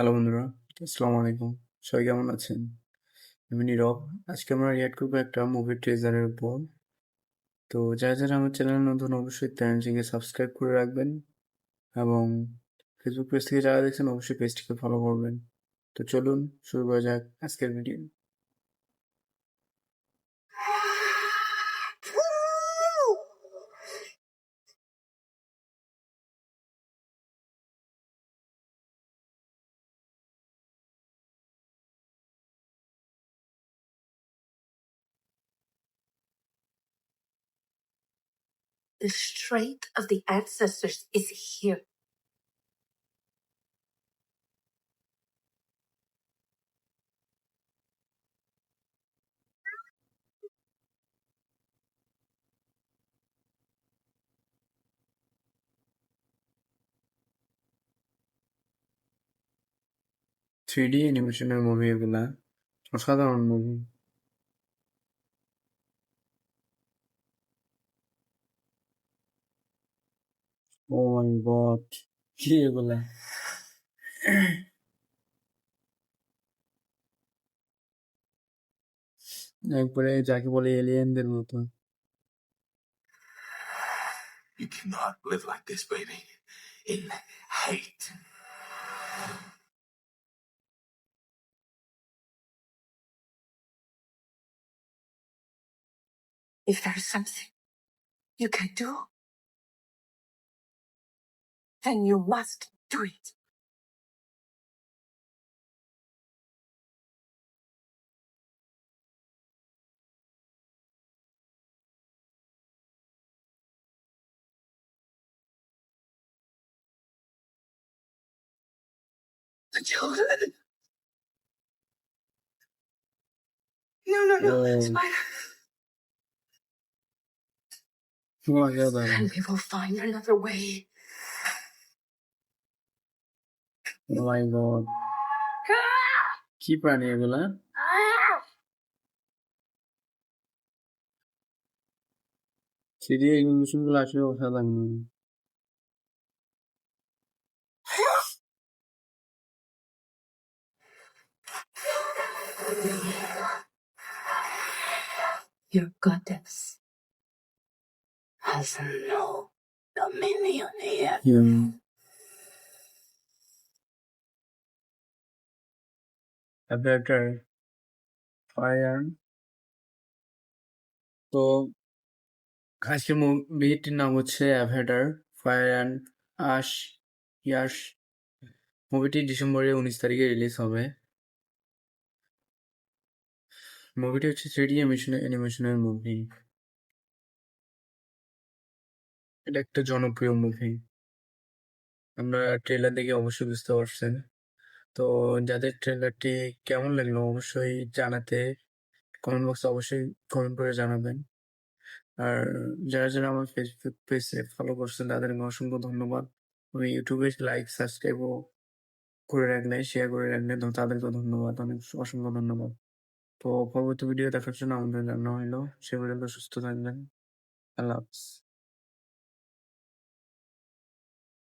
Hello বন্ধুরা, আসসালামু আলাইকুম। সবাই কেমন আছেন? আমি নীরব। আজকে আমরা রিয়াক্ট করব একটা মুভি ট্রেজারের উপর। তো যারা যারা আমার চ্যানেল নতুন, অবশ্যই চ্যানেলটিকে সাবস্ক্রাইব করে রাখবেন এবং ফেসবুক পেজ থেকে যারা দেখছেন, অবশ্যই পেজটিকে ফলো করবেন। তো চলুন, শুরু করা যাক আজকের video The strength of the ancestors is here. Three D অ্যানিমেশনের movie এগুলা অসাধারণ মুভি ও মাই গড কি এগুলা একবারে যাকে বলে এলিয়েনদের মতো You cannot live like this, baby. In hate. If there's something you can do, then you must do it. The children. No, no, no. Um, Spider. Why, yeah, that. And we will find another way. My God কি প্রাণী এগুলা three অ্যানিমেশনগুলো আসলে অসাধারণ Your goddess has no dominion here. Hmm Avatar fire তো আজকের মুভিটির নাম হচ্ছে Avatar fire and আশ ইয়াশ মুভিটি ডিসেম্বরের উনিশ তারিখে রিলিজ হবে। মুভিটি হচ্ছে থ্রি অ্যানিমেশন অ্যানিমেশনের মুভি এটা একটা জনপ্রিয় মুভি আমরা ট্রেলার দেখে অবশ্যই বুঝতে পারছেন। তো যাদের ট্রেলারটি কেমন লাগল অবশ্যই জানাতে কমেন্ট বক্সে অবশ্যই কমেন্ট করে জানাবেন। আর যারা যারা আমার ফেসবুক পেজে ফলো করছেন, তাদেরকে অসংখ্য ধন্যবাদ। আমি ইউটিউবে লাইক সাবস্ক্রাইবও করে রাখলে শেয়ার করে রাখলে তো তাদেরকেও ধন্যবাদ, অনেক অসংখ্য ধন্যবাদ। তো পরবর্তী ভিডিও দেখার জন্য আমাদের জানা হইল। সে পর্যন্ত সুস্থ থাকবেন। আল্লাহ হাফিজ।